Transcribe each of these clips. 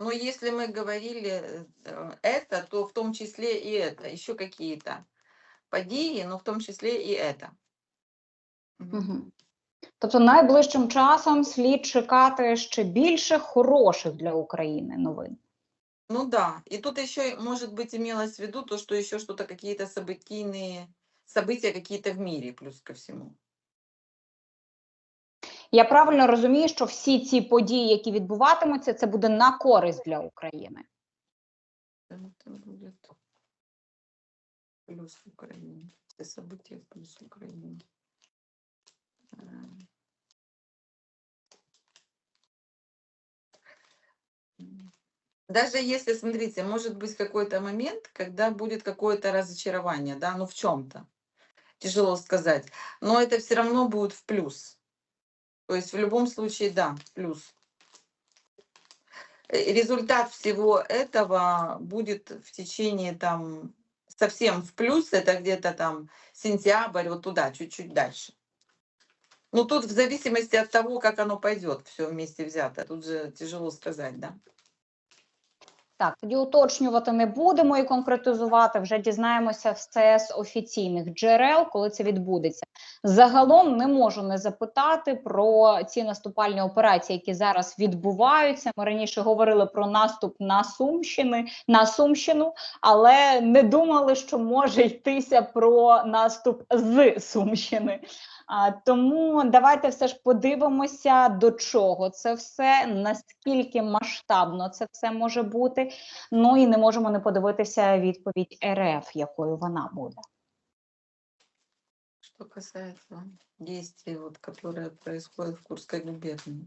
Но если мы говорили э, это, то в том числе и это, еще какие-то події, но в том числе и это. Мгм. Угу. Тобто найближчим часом слід чекати ще більше хороших для України новин. Ну да, и тут еще, может быть, имелось в виду то, что еще что-то, какие-то событийные события какие-то в мире, плюс ко всему. Я правильно розумію, що всі ці події, які відбуватимуться, це буде на користь для України. Это будет плюс Украина. Все события плюс Украина. Э. М. Даже если, смотрите, может быть какой-то момент, когда будет какое-то разочарование, да, ну в чем-то. Тяжело сказать. Но это все равно будет в плюс. То есть в любом случае, да, плюс. Э, Результат всего этого будет в течение там совсем в плюс, это где-то там сентябрь, вот туда, чуть-чуть дальше. Ну тут в зависимости от того, как оно пойдет, все вместе взято. Тут же тяжело сказать, да. Так, тоді уточнювати не будемо і конкретизувати. Вже дізнаємося все з офіційних джерел, коли це відбудеться. Загалом не можу не запитати про ці наступальні операції, які зараз відбуваються. Ми раніше говорили про наступ на Сумщини, на Сумщину, але не думали, що може йтися про наступ з Сумщини. А, тому давайте все ж подивимося, до чого це все, наскільки масштабно це все може бути. Ну і не можемо не подивитися відповідь РФ, якою вона буде. Что касается действий, вот, которые происходят в Курской губернии,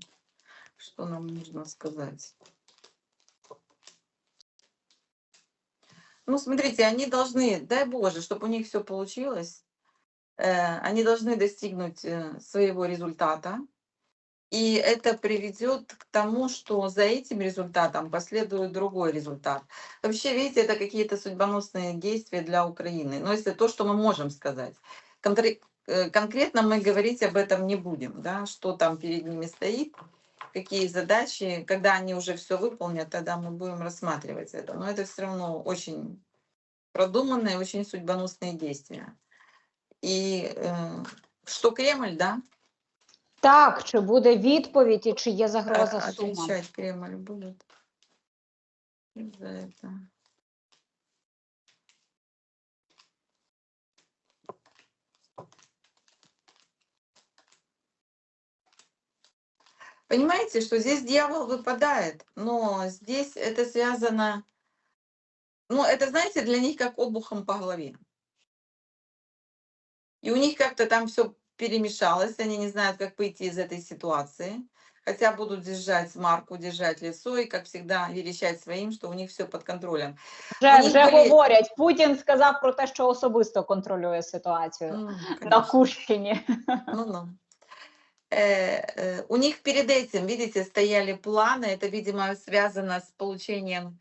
что нам нужно сказать? Ну, смотрите, они должны, дай Боже, чтобы у них все получилось, э, они должны достигнуть э, своего результата, и это приведет к тому, что за этим результатом последует другой результат. Вообще, видите, это какие-то судьбоносные действия для Украины. Но если то, что мы можем сказать. Э, конкретно мы говорить об этом не будем, да, что там перед ними стоит, какие задачи. Когда они уже все выполнят, тогда мы будем рассматривать это. Но это все равно очень продуманные, очень судьбоносные действия И э, что Кремль, да, Так, чи буде відповідь і чи є а- загроза сумам? отвечать Кремль будет за это. Понимаете, что здесь дьявол выпадает, но здесь это связано, ну, это, знаете, для них как обухом по голове. И у них как-то там все перемешалось, они не знают, как выйти из этой ситуации. Хотя будут держать марку, держать лицо и, как всегда, верещать своим, что у них все под контролем. Вже, Вони вже були- говорять. Путін сказав про те, що особисто контролює ситуацію М, на конечно. Курщині. Ну-ну. Э, э, у них перед этим, видите, стояли планы. Это, видимо, связано с получением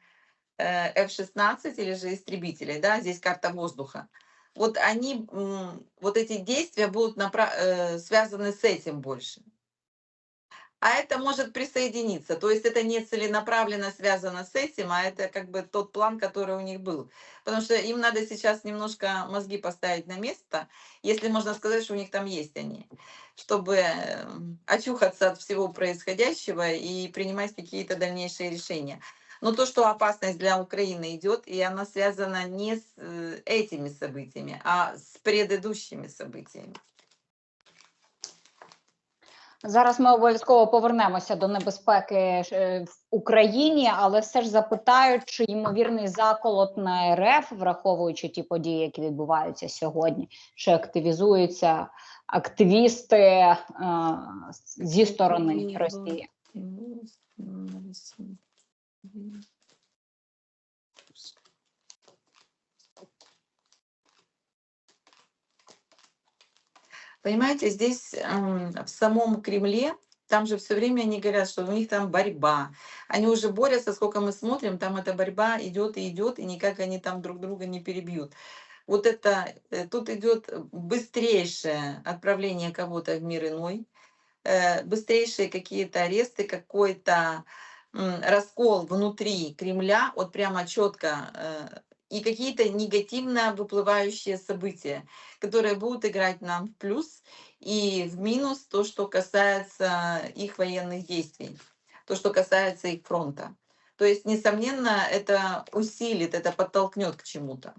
э, F-16 или же истребителей, да, здесь карта воздуха. Вот они, вот эти действия будут напра- э, связаны с этим больше. А это может присоединиться. То есть это не целенаправленно связано с этим, а это как бы тот план, который у них был. Потому что им надо сейчас немножко мозги поставить на место, если можно сказать, что у них там есть они, чтобы м, очухаться от всего происходящего и принимать какие-то дальнейшие решения. Но то, что опасность для Украины идет, и она связана не с э, этими событиями, а с предыдущими событиями. Зараз ми обов'язково повернемося до небезпеки е, в Україні, але все ж запитаю, чи ймовірний заколот на РФ, враховуючи ті події, які відбуваються сьогодні, чи активізуються активісти е, зі сторони Ні, Росії. Понимаете, здесь м, в самом Кремле, там же все время они говорят, что у них там борьба. Они уже борются, сколько мы смотрим, там эта борьба идет и идет, и никак они там друг друга не перебьют. Вот это, э, тут идет быстрейшее отправление кого-то в мир иной, э, быстрейшие какие-то аресты, какой-то раскол внутри Кремля, вот прямо четко, э, и какие-то негативно выплывающие события, которые будут играть нам в плюс и в минус то, что касается их военных действий, то, что касается их фронта. То есть, несомненно, это усилит, это подтолкнет к чему-то.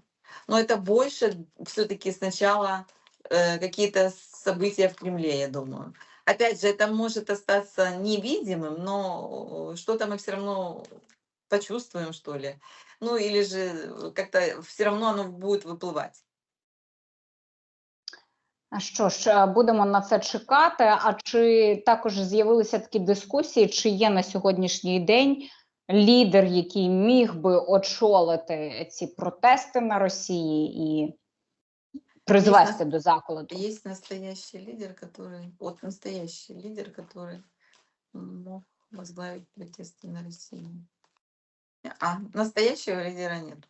Но это больше все-таки сначала э, какие-то события в Кремле, я думаю. Опять же, это может остаться невидимым, но что-то мы все равно почувствуем, что ли. Ну или же как-то все равно оно будет выплывать. А Що ж, е, будемо на це чекати. А чи також з'явилися такі дискусії, чи є на сьогоднішній день лідер, який міг би очолити ці протести на Росії і призвести до закладу? Есть настоящий лидер, который, вот настоящий лидер, который мог возглавить протесты на России. А настоящего лидера нету.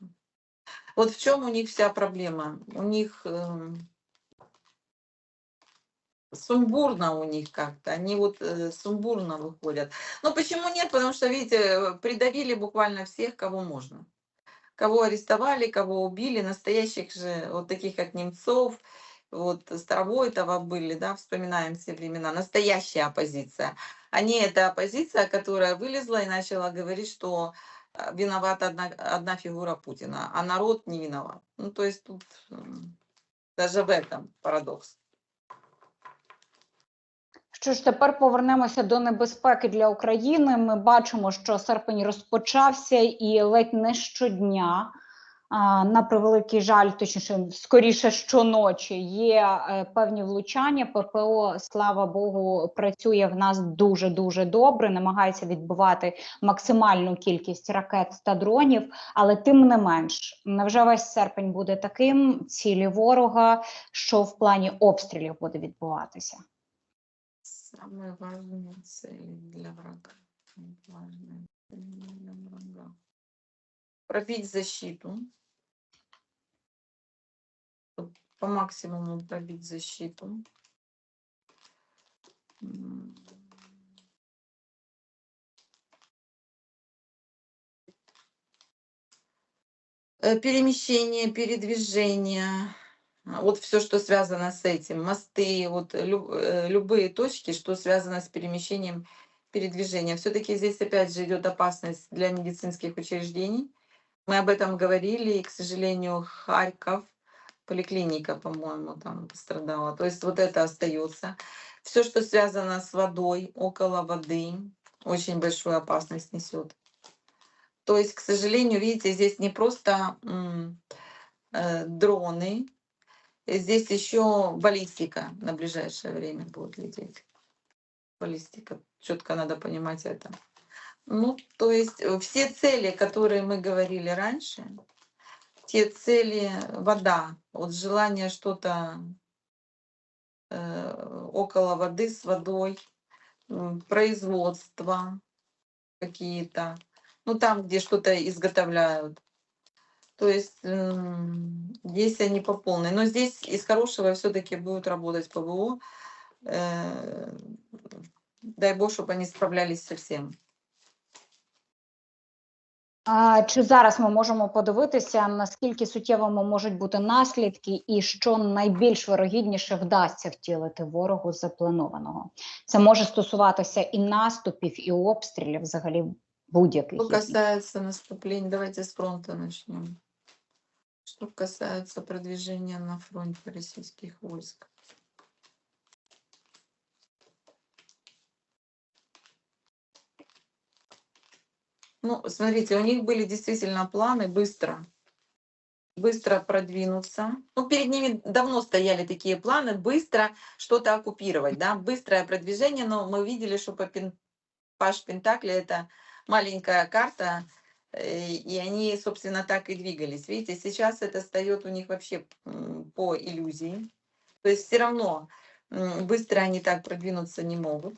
Вот в чем у них вся проблема? У них эм, сумбурно у них как-то, они вот э, сумбурно выходят. Но почему нет? Потому что, видите, э, придавили буквально всех, кого можно. Кого арестовали, кого убили, настоящих же, вот таких как Немцов, вот Старовойтова были, да, вспоминаем все времена, настоящая оппозиция. А не эта оппозиция, которая вылезла и начала говорить, что э, виновата одна, одна фигура Путина, а народ не виноват. Ну, то есть тут даже в этом парадокс. Що ж, тепер повернемося до небезпеки для України. Ми бачимо, що серпень розпочався, і ледь не щодня, на превеликий жаль, точніше, скоріше щоночі, є е, певні влучання. ППО, слава Богу, працює в нас дуже дуже добре, намагається відбивати максимальну кількість ракет та дронів. Але тим не менш, невже весь серпень буде таким цілі ворога, що в плані обстрілів буде відбуватися? Самые важные цели для врага. Важные цели для врага. Пробить защиту. По максимуму пробить защиту. Э, Перемещение, передвижение, вот все, что связано с этим, мосты, вот лю- э, любые точки, что связано с перемещением, передвижением. Все-таки здесь опять же идет опасность для медицинских учреждений. Мы об этом говорили, и, к сожалению, Харьков, поликлиника, по-моему, там пострадала. То есть вот это остается. Все, что связано с водой, около воды, очень большую опасность несет. То есть, к сожалению, видите, здесь не просто м, э, дроны, Здесь еще баллистика на ближайшее время будет лететь. Баллистика. Четко надо понимать это. Ну, то есть э, все цели, которые мы говорили раньше, те цели, вода, вот желание что-то э, около воды с водой, производство какие-то, ну там, где что-то изготовляют. То есть здесь они по полной. Но здесь из хорошего все-таки будут работать ПВО. Э, Дай бог, чтобы они справлялись со всем. А, чи зараз ми можемо подивитися, наскільки суттєвими можуть бути наслідки, і що найбільш вирогідніше вдасться втілити ворогу запланованого? Це може стосуватися і наступів, і обстрілів, взагалі будь-яких. Что їхніх. касается наступления, давайте с фронта начнем. Что касается продвижения на фронте российских войск. Ну, смотрите, у них были действительно планы быстро, быстро продвинуться. Ну, перед ними давно стояли такие планы, быстро что-то оккупировать, да, быстрое продвижение, но мы видели, что по пен... Паш Пентакли это маленькая карта, и они, собственно, так и двигались. Видите, сейчас это встает у них вообще по иллюзии. То есть все равно быстро они так продвинуться не могут.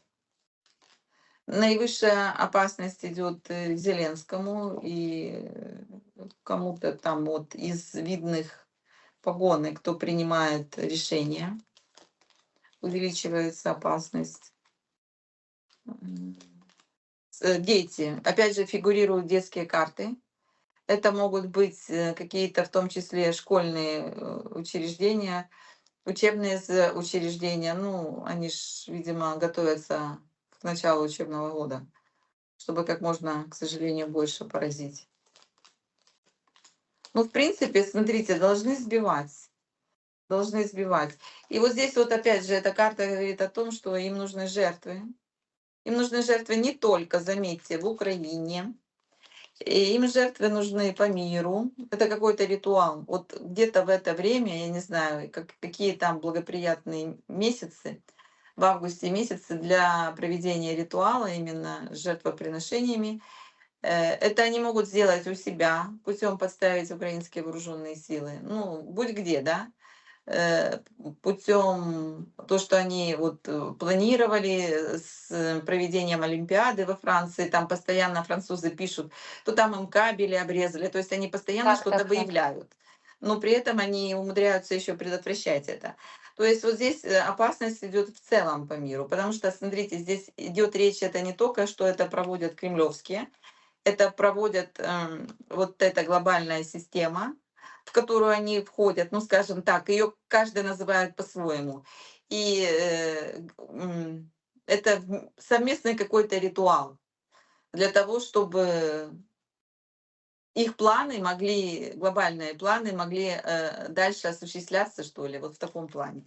Наивысшая опасность идет э, Зеленскому и э, кому-то там вот из видных погоны, кто принимает решения. Увеличивается опасность. Э, Дети. Опять же, фигурируют детские карты. Это могут быть э, какие-то, в том числе, школьные э, учреждения, учебные учреждения. Ну, они ж, видимо, готовятся к началу учебного года, чтобы как можно, к сожалению, больше поразить. Ну, в принципе, смотрите, должны сбивать. Должны сбивать. И вот здесь вот опять же эта карта говорит о том, что им нужны жертвы. Им нужны жертвы не только, заметьте, в Украине. Им жертвы нужны по миру. Это какой-то ритуал. Вот где-то в это время, я не знаю, как, какие там благоприятные месяцы, в августе месяце для проведения ритуала именно с жертвоприношениями. Э, Это они могут сделать у себя путем подставить украинские вооруженные силы. Ну, будь где, да? Э, путем то, что они вот э, планировали с э, проведением Олимпиады во Франции, там постоянно французы пишут, то там им кабели обрезали, то есть они постоянно Так, что-то так, выявляют, но при этом они умудряются еще предотвращать это. То есть вот здесь э, опасность идет в целом по миру, потому что, смотрите, здесь идет речь, это не только, что это проводят кремлевские, это проводят эм, вот эта глобальная система, в которую они входят, ну, скажем так, ее каждый называет по-своему. И э, это совместный какой-то ритуал для того, чтобы их планы могли, глобальные планы могли э, дальше осуществляться, что ли, вот в таком плане.